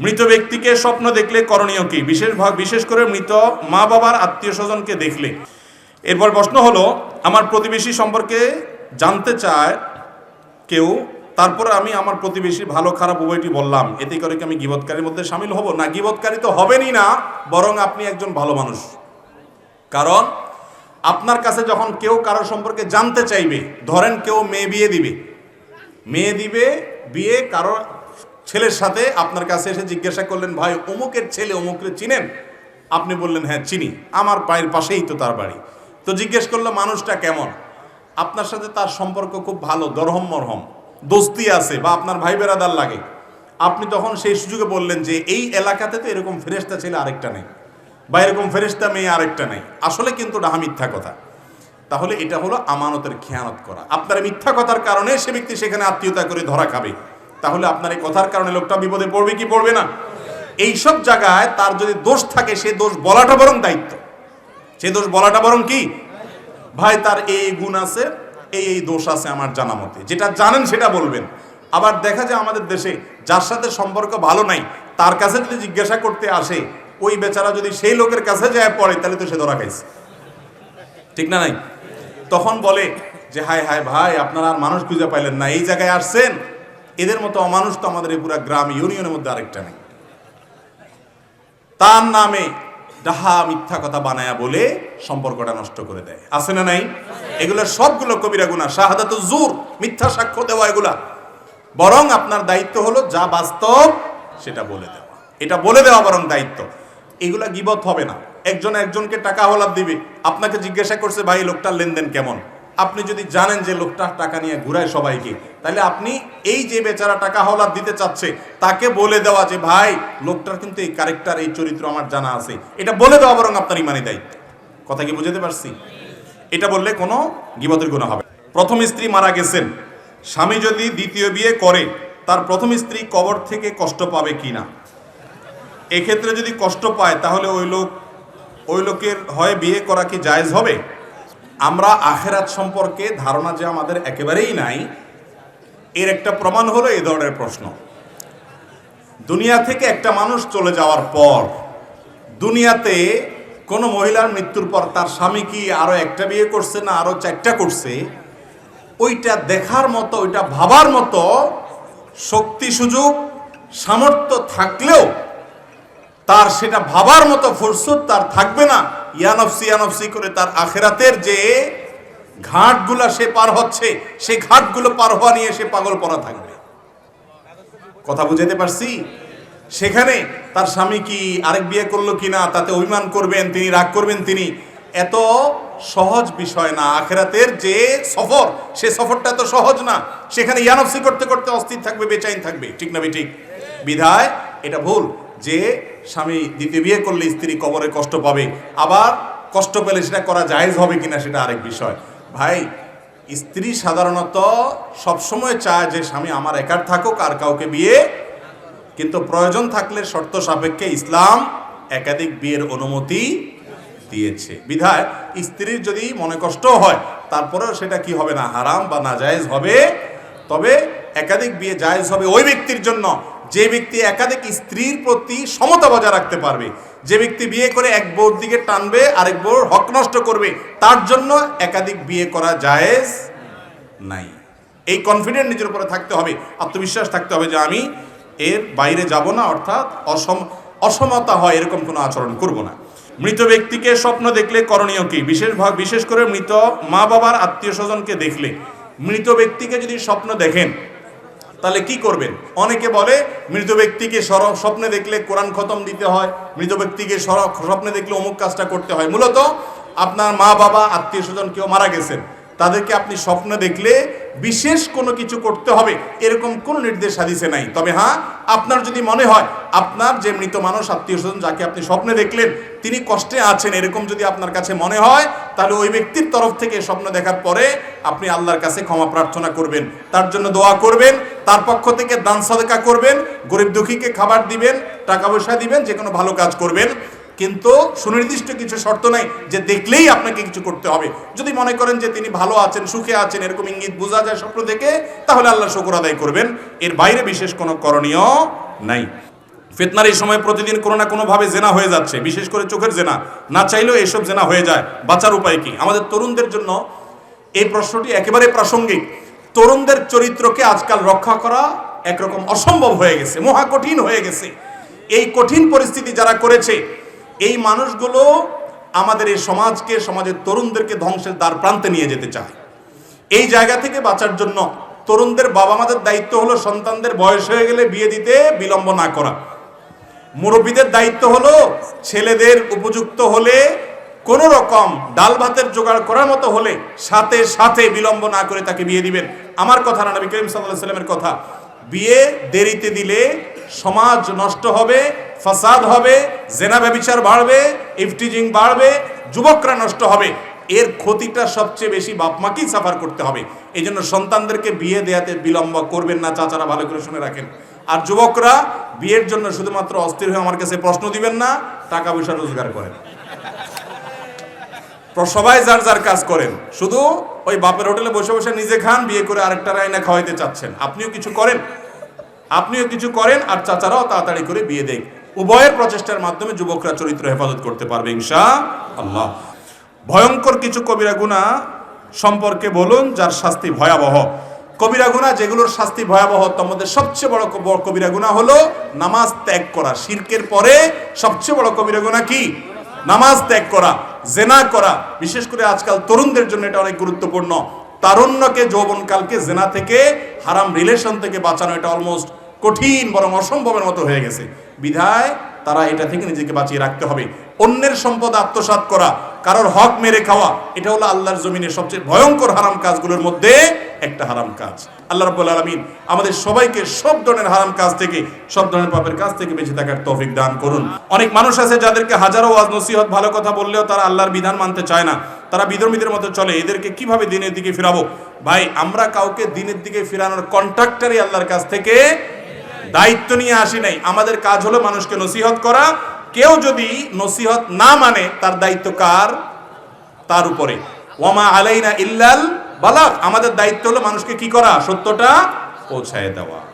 মৃত ব্যক্তিকে স্বপ্ন দেখলে করণীয় কি? বিশেষ বিশেষ করে মৃত মা বাবার আত্মীয় স্বজনকে দেখলে। এরপর প্রশ্ন হলো, আমার প্রতিবেশী সম্পর্কে জানতে চায় কেউ, তারপরে আমি আমার প্রতিবেশী ভালো, খারাপ উভয়টি বললাম। এতে করে কি আমি গিবৎকারীর মধ্যে সামিল হব? না, গিবৎকারী তো হবেনই না, বরং আপনি একজন ভালো মানুষ। কারণ, আপনার কাছে যখন কেউ কারোর সম্পর্কে জানতে চাইবে, ধরেন কেউ মেয়ে বিয়ে দিবে। মেয়ে দিবে, বিয়ে কারও ছেলের সাথে আপনার কাছে এসে জিজ্ঞাসা করলেন, ভাই, অমুকের ছেলে অমুকরে চিনেন? আপনি বললেন হ্যাঁ চিনি। আমার পায়ের পাশেই তো তার বাড়ি। তো জিজ্ঞেস করল, মানুষটা কেমন? আপনার সাথে তার সম্পর্ক খুব ভালো, দরহম মরহম, দোস্তি আছে বা আপনার ভাই বেরাদার লাগে। আপনি তখন সেই সুযোগে বললেন যে, এই এলাকাতে তো এরকম ফেরেস্তা ছেলে আরেকটা নেই বা এরকম ফেরেস্তা মেয়ে আরেকটা নেই। আসলে কিন্তু ডাহা মিথ্যা কথা। তাহলে এটা হলো আমানতের খেয়ানত করা। আপনার মিথ্যা কথার কারণে সে ব্যক্তি সেখানে আত্মীয়তা করে ধরা খাবে। তাহলে আপনার এই কথার কারণে লোকটা বিপদে পড়বে কি পড়বে না? এইসব জায়গায় তার যদি দোষ থাকে, সে দোষ বলাটা বরং দায়িত্ব। সে দোষ বলাটা বরং কি? ভাই, তার এই এই গুণ আছে, এই এই দোষ আছে আমার জানা মতে। যেটা জানেন সেটা বলবেন। আবার দেখা যায় আমাদের দেশে যার সাথে সম্পর্ক ভালো নাই, তার কাছে যদি জিজ্ঞাসা করতে আসে, ওই বেচারা যদি সেই লোকের কাছে যায় পড়ে, তাহলে তো সে ধরা খাইছে। ঠিক না নাই? তখন বলে যে, হায় হায়, ভাই, আপনারা আর মানুষ খুঁজে পাইলেন না। এই জায়গায় আসছেন? এদের মতো অমানুষ তো আমাদের এই পুরা গ্রাম ইউনিয়নের মধ্যে আরেকটা নেই। তার নামে ডাহা মিথ্যা কথা বানায়া বলে সম্পর্কটা নষ্ট করে দেয়। আছে না নাই? এগুলো সবগুলো কবিরা গুণা শাহাদাত জুর, মিথ্যা সাক্ষ্য দেওয়া এগুলা। বরং আপনার দায়িত্ব হলো যা বাস্তব সেটা বলে দেওয়া। এটা বলে দেওয়া বরং দায়িত্ব। এগুলা গিবত হবে না। একজন একজনকে টাকা হলাদ দিবে। আপনাকে জিজ্ঞাসা করছে, ভাই লোকটার লেনদেন কেমন? আপনি যদি জানেন যে লোকটা টাকা নিয়ে ঘুরায় সবাইকে, তাহলে আপনি এই যে বেচারা টাকা হলাদ দিতে চাচ্ছে, তাকে বলে দেওয়া যে, ভাই, লোকটার কিন্তু এই ক্যারেক্টার এই চরিত্র আমার জানা আছে। এটা বলে দেওয়া বরং আপনার ইমানি দায়িত্ব কথা কি বুঝতে পারছি? এটা বললে কোনো গিবতের গুণ হবে প্রথম স্ত্রী মারা গেছেন। স্বামী যদি দ্বিতীয় বিয়ে করে, তার প্রথম স্ত্রী কবর থেকে কষ্ট পাবে কি না? এক্ষেত্রে যদি কষ্ট পায়, তাহলে ওই লোক, ওই লোকের হয় বিয়ে করা কি জায়েজ হবে? আমরা আখেরাত সম্পর্কে ধারণা যে আমাদের একেবারেই নাই, এর একটা প্রমাণ হলো এই ধরনের প্রশ্ন। দুনিয়া থেকে একটা মানুষ চলে যাওয়ার পর দুনিয়াতে কোনো মহিলার মৃত্যুর পর তার স্বামী কি আরও একটা বিয়ে করছে না আরও চারটা করছে, ওইটা দেখার মতো, ওইটা ভাবার মতো শক্তি, সুযোগ, সামর্থ্য থাকলেও তার সেটা ভাবার মতো ফুরসত তার থাকবে না। ইয়ানফসি ইয়ানফসি করে তার আখেরাতের যে ঘাটগুলা সে পার হচ্ছে, সে ঘাটগুলো পার হওয়া নিয়ে সে পাগল পড়া থাকবে। কথা বুঝাতে পারছি? সেখানে তার স্বামী কি আরেক বিয়ে করল কিনা, তাতে অভিমান করবেন, তিনি রাগ করবেন তিনি, এত সহজ বিষয় না। আখেরাতের যে সফর, সে সফরটা এত সহজ না। সেখানে ইয়ানফসি করতে করতে অস্থির থাকবে, বেচাইন থাকবে। ঠিক না ঠিক বিধায় এটা ভুল যে স্বামী দ্বিতীয় বিয়ে করলে স্ত্রী কবরে কষ্ট পাবে। আবার কষ্ট পেলে সেটা করা জায়েজ হবে কিনা সেটা আরেক বিষয়। ভাই, স্ত্রী সাধারণত সবসময় চায় যে স্বামী আমার একার থাকুক, আর কাউকে বিয়ে। কিন্তু প্রয়োজন থাকলে শর্ত সাপেক্ষে ইসলাম একাধিক বিয়ের অনুমতি দিয়েছে। বিধায় স্ত্রীর যদি মনে কষ্ট হয়, তারপরেও সেটা কি হবে না, হারাম বা নাজায়েজ হবে। তবে একাধিক বিয়ে জায়েজ হবে ওই ব্যক্তির জন্য। যে ব্যক্তি একাধিক স্ত্রীর প্রতি সমতা বজায় রাখতে পারবে, যে ব্যক্তি বিয়ে করে এক বউর দিকে টানবে, আরেক বউর হক নষ্ট করবে, তার জন্য একাধিক বিয়ে করা জায়েজ নাই। এই কনফিডেন্ট নিজের উপরে থাকতে হবে, আত্মবিশ্বাস থাকতে হবে যে আমি এর বাইরে যাব না, অর্থাৎ অসম, অসমতা হয় এরকম কোনো আচরণ করব না। মৃত ব্যক্তিকে স্বপ্ন দেখলে করণীয় কি? বিশেষ বিশেষ করে মৃত মা বাবার আত্মীয় স্বজনকে দেখলে। মৃত ব্যক্তিকে যদি স্বপ্ন দেখেন তাহলে কি করবেন? অনেকে বলে, মৃত ব্যক্তিকে সর- স্বপ্নে দেখলে কোরআন খতম দিতে হয়, মৃত ব্যক্তিকে সর- স্বপ্নে দেখলে অমুক কাজটা করতে হয়। মূলত আপনার মা বাবা আত্মীয় স্বজন কেউ মারা গেছেন। তাদেরকে আপনি স্বপ্ন দেখলে বিশেষ কোনো কিছু করতে হবে, এরকম কোনো নির্দেশ হাদিসে নাই। তবে হ্যাঁ আপনার যদি মনে হয়, আপনার যে মৃত মানুষ, আত্মীয় স্বজন যাকে আপনি স্বপ্নে দেখলেন, তিনি কষ্টে আছেন, এরকম যদি আপনার কাছে মনে হয়, তাহলে ওই ব্যক্তির তরফ থেকে স্বপ্ন দেখার পরে আপনি আল্লাহর কাছে ক্ষমা প্রার্থনা করবেন। তার জন্য দোয়া করবেন, তার পক্ষ থেকে দান সাদকা করবেন, গরিব দুঃখীকে খাবার দিবেন, টাকা পয়সা দিবেন যে কোনো ভালো কাজ করবেন। কিন্তু সুনির্দিষ্ট কিছু শর্ত নাই যে দেখলেই আপনাকে কিছু করতে হবে। যদি মনে করেন যে তিনি ভালো আছেন, সুখে আছেন, এরকম ইঙ্গিত বোঝা যায় স্বপ্ন দেখে, তাহলে আল্লাহ শুকর আদায় করবেন। এর বাইরে বিশেষ কোনো করণীয় নাই। ফিতনার এই সময় প্রতিদিন কোনো না কোনোভাবে জেনা হয়ে যাচ্ছে, বিশেষ করে চোখের জেনা। না চাইলেও এসব জেনা হয়ে যায়। বাঁচার উপায় কি? আমাদের তরুণদের জন্য এই প্রশ্নটি একেবারে প্রাসঙ্গিক। তরুণদের চরিত্রকে আজকাল রক্ষা করা একরকম অসম্ভব হয়ে গেছে, মহা কঠিন হয়ে গেছে। এই কঠিন পরিস্থিতি যারা করেছে এই মানুষগুলো আমাদের এই সমাজকে, সমাজের তরুণদেরকে ধ্বংসের দ্বার প্রান্তে নিয়ে যেতে চায়। এই জায়গা থেকে বাঁচার জন্য তরুণদের বাবা মাদের দায়িত্ব হলো সন্তানদের বয়স হয়ে গেলে বিয়ে দিতে বিলম্ব না করা। মুরব্বীদের দায়িত্ব হলো ছেলেদের উপযুক্ত হলে, কোন রকম ডাল ভাতের জোগাড় করার মতো হলে সাথে সাথে বিলম্ব না করে তাকে বিয়ে দিবেন। আমার কথা না, নবী করিম সাল্লাহ সাল্লামের কথা। বিয়ে দেরিতে দিলে সমাজ নষ্ট হবে ফাসাদ হবে, জেনা ব্যবিচার বাড়বে, ইফটিজিং বাড়বে, যুবকরা নষ্ট হবে। এর ক্ষতিটা সবচেয়ে বেশি বাপ মাকেই সাফার করতে হবে। এই জন্য সন্তানদেরকে বিয়ে দেয়াতে বিলম্ব করবেন না, চাচারা ভালো করে শুনে রাখেন। আর যুবকরা বিয়ের জন্য শুধুমাত্র অস্থির হয়ে আমার কাছে প্রশ্ন দিবেন না টাকা পয়সা রোজগার করেন। সবাই যার যার কাজ করেন। শুধু ওই বাপের হোটেলে বসে বসে নিজে খান, বিয়ে করে আরেকটা রায়না খাওয়াইতে চাচ্ছেন। আপনিও কিছু করেন। আপনিও কিছু করেন আর চাচারাও তাড়াতাড়ি করে বিয়ে দেন উভয়ের প্রচেষ্টার মাধ্যমে যুবকরা চরিত্র হেফাজত করতে পারবে, ইনশা আল্লাহ। ভয়ঙ্কর কিছু কবিরা গুণা সম্পর্কে বলুন, যার শাস্তি ভয়াবহ। কবিরা গুণা, যেগুলোর শাস্তি ভয়াবহ মধ্যে সবচেয়ে বড় কবিরা গুণা হলো নামাজ ত্যাগ করা। শিরকের পরে সবচেয়ে বড় কবিরা গুণা কি? নামাজ ত্যাগ করা, জেনা করা। বিশেষ করে আজকাল তরুণদের জন্য এটা অনেক গুরুত্বপূর্ণ। তারুণ্যকে, যৌবনকালকে জেনা থেকে, হারাম রিলেশন থেকে বাঁচানো এটা অলমোস্ট কঠিন, বরং অসম্ভবের মতো হয়ে গেছে। বিধায় তারা এটা থেকে নিজেকে বাঁচিয়ে রাখতে হবে। অন্যের সম্পদ আত্মসাৎ করা, কারোর হক মেরে খাওয়া, এটা হলো আল্লাহর জমিনের সবচেয়ে ভয়ঙ্কর হারাম কাজগুলোর মধ্যে একটা হারাম কাজ। আল্লাহ রাব্বুল আলামিন আমাদের সবাইকে সব ধরনের হারাম কাজ থেকে, সব ধরনের পাপের কাজ থেকে বেঁচে থাকার তৌফিক দান করুন। অনেক মানুষ আছে যাদেরকে হাজারো ওয়াজ নসিহত, ভালো কথা বললেও তারা আল্লাহর বিধান মানতে চায় না। তারা বিধর্মীদের মতো চলে, এদেরকে কীভাবে দিনের দিকে ফিরাবো? ভাই, আমরা কাউকে দিনের দিকে ফিরানোর কন্ট্রাক্টরই আল্লাহর কাছ থেকে দায়িত্ব নিয়ে আসি নাই। আমাদের কাজ হলো মানুষকে নসিহত করা। কেউ যদি নসিহত না মানে তার দায়িত্ব কার? তার উপরে। ওমা আলাইনা ইল্লাল বালাক আমাদের দায়িত্ব হলো মানুষকে কি করা? সত্যটা পৌঁছায় দেওয়া।